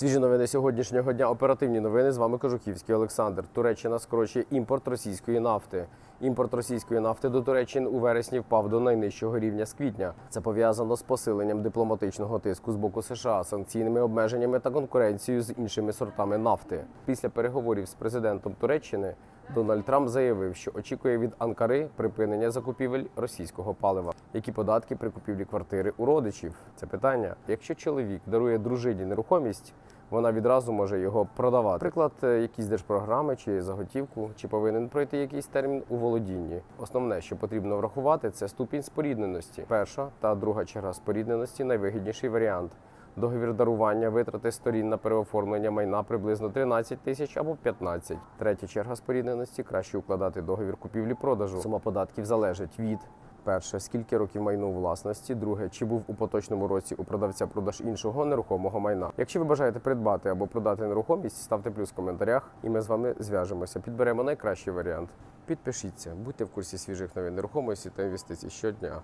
Свіжі новини сьогоднішнього дня. Оперативні новини. З вами Кожухівський Олександр. Туреччина скорочує імпорт російської нафти. Імпорт російської нафти до Туреччини у вересні впав до найнижчого рівня з квітня. Це пов'язано з посиленням дипломатичного тиску з боку США, санкційними обмеженнями та конкуренцією з іншими сортами нафти. Після переговорів з президентом Туреччини Дональд Трамп заявив, що очікує від Анкари припинення закупівель російського палива. Які податки при купівлі квартири у родичів? Це питання. Якщо чоловік дарує дружині нерухомість, вона відразу може його продавати. Наприклад, е, якісь держпрограми чи заготівку, чи повинен пройти якийсь термін у володінні. Основне, що потрібно врахувати, це ступінь спорідненості. Перша та друга черга спорідненості найвигідніший варіант. Договір дарування витрати сторін на переоформлення майна приблизно 13 тисяч або 15. Третя черга спорідненості краще укладати договір купівлі-продажу. Сума податків залежить від перше, скільки років майну власності, друге, чи був у поточному році у продавця продаж іншого нерухомого майна. Якщо ви бажаєте придбати або продати нерухомість, ставте плюс в коментарях, і ми з вами зв'яжемося. Підберемо найкращий варіант. Підпишіться, будьте в курсі свіжих новин нерухомості та інвестицій щодня.